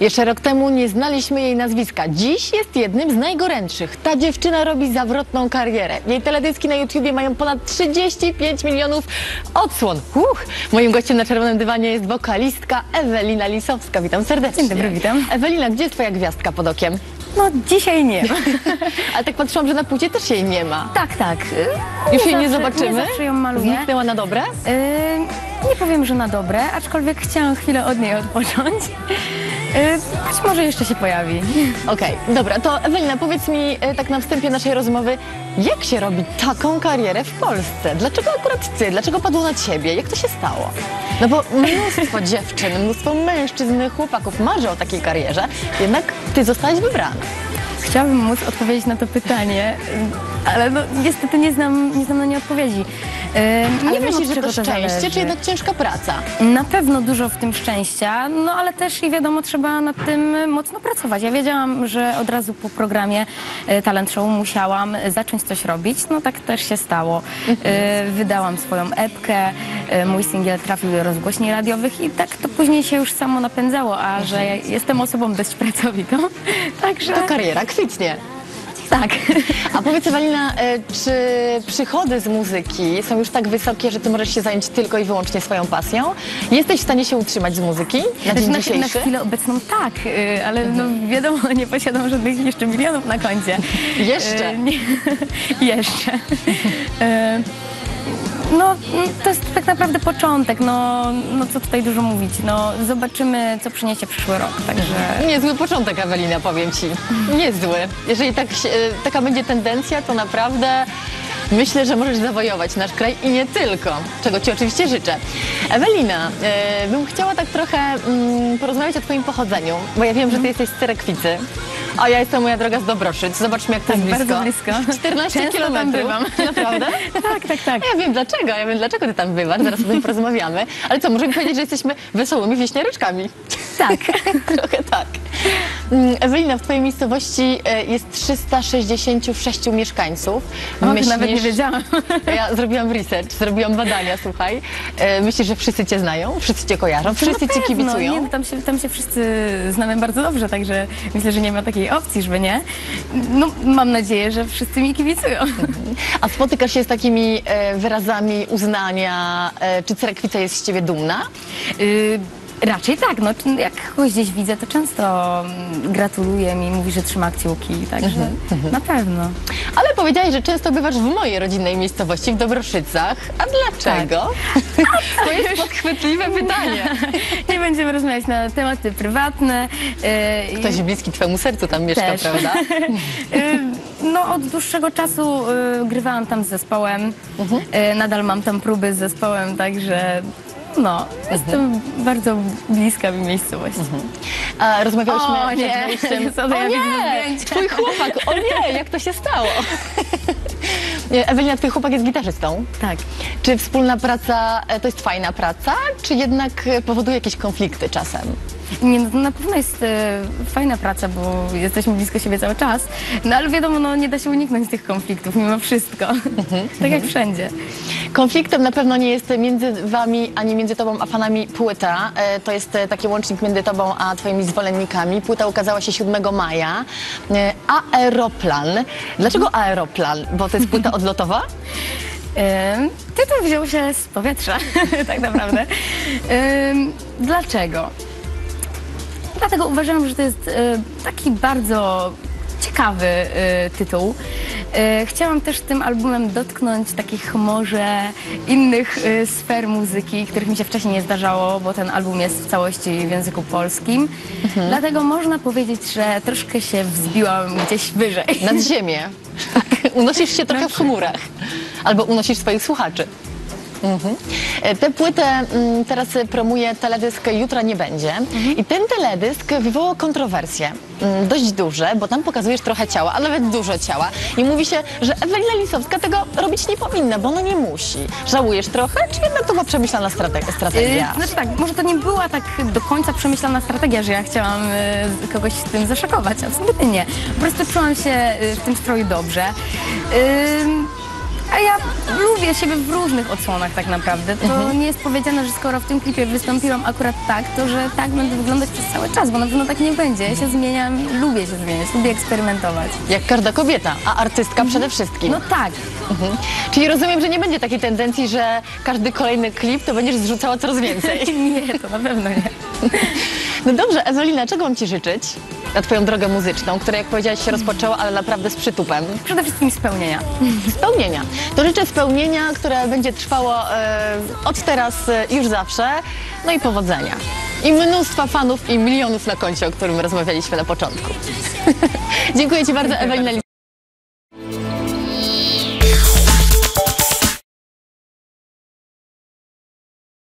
Jeszcze rok temu nie znaliśmy jej nazwiska. Dziś jest jednym z najgorętszych. Ta dziewczyna robi zawrotną karierę. Jej teledyski na YouTubie mają ponad 35 milionów odsłon. Uch. Moim gościem na czerwonym dywanie jest wokalistka Ewelina Lisowska. Witam serdecznie. Dzień dobry, witam. Ewelina, gdzie jest twoja gwiazdka pod okiem? No dzisiaj nie. Ale tak patrzyłam, że na płcie też jej nie ma. tak, tak. Już jej nie zawsze- zobaczymy? Nie zawsze ją maluję. Zniknęła na dobre? Y, nie powiem, że na dobre, aczkolwiek chciałam chwilę od niej odpocząć. Y, być może jeszcze się pojawi. Okej, dobra, to Ewelina, powiedz mi e, tak na wstępie naszej rozmowy, jak się robi taką karierę w Polsce? Dlaczego akurat ty? Dlaczego padło na ciebie? Jak to się stało? No bo mnóstwo dziewczyn, mnóstwo mężczyzn, chłopaków marzy o takiej karierze, jednak ty zostałaś wybrana. Chciałabym móc odpowiedzieć na to pytanie, y, ale no, niestety nie znam, nie znam na nie odpowiedzi. Y, nie Ale wiem, myślisz, że to szczęście, zależy. czy jednak ciężka praca? Na pewno dużo w tym szczęścia, no ale też i wiadomo, trzeba nad tym mocno pracować. Ja wiedziałam, że od razu po programie e, Talent Show musiałam zacząć coś robić, no tak też się stało. E, Wydałam swoją epkę, e, mój singiel trafił do rozgłośni radiowych i tak to później się już samo napędzało, a że ja jestem osobą dość pracowitą, także To kariera kwitnie. Tak. A powiedz Ewelina, e, czy przychody z muzyki są już tak wysokie, że ty możesz się zająć tylko i wyłącznie swoją pasją? Jesteś w stanie się utrzymać z muzyki na dzień Znaczy, na, chwilę obecną tak, y, ale no wiadomo, nie posiadam żadnych jeszcze milionów na koncie. Jeszcze? Y, Nie, jeszcze. Y, No, to jest tak naprawdę początek, no, no co tutaj dużo mówić, no zobaczymy, co przyniesie przyszły rok, także... Niezły początek, Ewelina, powiem ci. Niezły. Jeżeli tak, się- taka będzie tendencja, to naprawdę myślę, że możesz zawojować nasz kraj i nie tylko, czego ci oczywiście życzę. Ewelina, e, bym chciała tak trochę mm, porozmawiać o twoim pochodzeniu, bo ja wiem, że ty jesteś z Cerekwicy, a ja jestem, moja droga, z Dobroszyc. Zobaczmy, jak to jest blisko. bardzo blisko. 14 Często tam kilometrów. bywam. Naprawdę? Tak, tak, tak. Ja wiem dlaczego, ja wiem dlaczego ty tam bywasz, zaraz o tym porozmawiamy. Ale co, możemy powiedzieć, że jesteśmy wesołymi wieśniaryczkami. Tak. Trochę tak. Mm, Ewelina, w twojej miejscowości e, jest 366 mieszkańców. O, nawet nie wiedziałam. Ja zrobiłam research, zrobiłam badania, słuchaj. E, Myślisz, że wszyscy cię znają? Wszyscy cię kojarzą? Wszyscy ci kibicują? Nie, no tam, się, tam się wszyscy znamy bardzo dobrze, także myślę, że nie ma takiej opcji, żeby nie. No, mam nadzieję, że wszyscy mi kibicują. A spotykasz się z takimi e, wyrazami uznania? Czy Cerekwica jest z ciebie dumna? Y, raczej tak, no jak kogoś gdzieś widzę, to często mm, gratuluje mi, mówi, że trzyma kciuki, także na pewno. Ale powiedziałaś, że często bywasz w mojej rodzinnej miejscowości, w Dobroszycach. A dlaczego? To jest podchwytliwe pytanie. Nie będziemy rozmawiać na tematy prywatne. y, Ktoś bliski twojemu sercu tam mieszka, Też. prawda? Y, No, od dłuższego czasu y, grywałam tam z zespołem. Y, nadal mam tam próby z zespołem, także no, jestem bardzo bliska mi miejscowości. A rozmawiałyśmy O przed nie, wyjściem. co to o ja widzę nie, zdjęcie. twój chłopak, o nie, jak to się stało? Nie, Ewelina, twój chłopak jest gitarzystą. Tak. Czy wspólna praca e, to jest fajna praca, czy jednak e, powoduje jakieś konflikty czasem? Nie, no, to na pewno jest e, fajna praca, bo jesteśmy blisko siebie cały czas, no ale wiadomo, no, nie da się uniknąć tych konfliktów mimo wszystko. tak jak wszędzie. Konfliktem na pewno nie jest między wami, ani między tobą a fanami płyta. E, To jest e, taki łącznik między tobą a twoimi zwolennikami. Płyta ukazała się 7 maja. E, Aeroplan. Dlaczego aeroplan? Bo to jest płyta odlotowa? E, tytuł wziął się z powietrza, tak naprawdę. E, dlaczego? Dlatego uważam, że to jest e, taki bardzo ciekawy e, tytuł. E, chciałam też tym albumem dotknąć takich może innych e, sfer muzyki, których mi się wcześniej nie zdarzało, bo ten album jest w całości w języku polskim. Dlatego można powiedzieć, że troszkę się wzbiłam gdzieś wyżej. Nad ziemię. Unosisz się trochę w chmurach. Albo unosisz swoich słuchaczy. Mhm. E, Tę płytę mm, teraz e, promuje teledysk Jutra nie będzie. I ten teledysk wywołał kontrowersje. mm, Dość duże, bo tam pokazujesz trochę ciała, a nawet dużo ciała. I mówi się, że Ewelina Lisowska tego robić nie powinna, bo ona nie musi. Żałujesz trochę, czy jednak to była przemyślana strate- strategia? Yy, Znaczy tak, może to nie była tak do końca przemyślana strategia, że ja chciałam kogoś z tym zaszokować. Absolutnie nie. Po prostu czułam się w tym stroju dobrze. A ja lubię siebie w różnych odsłonach tak naprawdę. To Mhm. nie jest powiedziane, że skoro w tym klipie wystąpiłam akurat tak, to że tak będę wyglądać przez cały czas, bo na pewno tak nie będzie. Ja się zmieniam, lubię się zmieniać, lubię eksperymentować. Jak każda kobieta, a artystka przede wszystkim. No tak. Mhm. Czyli rozumiem, że nie będzie takiej tendencji, że każdy kolejny klip to będziesz zrzucała coraz więcej. Nie, to na pewno nie. No dobrze, Ewelina, czego mam Ci życzyć na Twoją drogę muzyczną, która jak powiedziałaś się rozpoczęła, ale naprawdę z przytupem? Przede wszystkim spełnienia. Spełnienia. To życzę spełnienia, które będzie trwało e, od teraz e, już zawsze, no i powodzenia. I mnóstwa fanów i milionów na koncie, o którym rozmawialiśmy na początku. Dziękuję Ci bardzo, Ewelina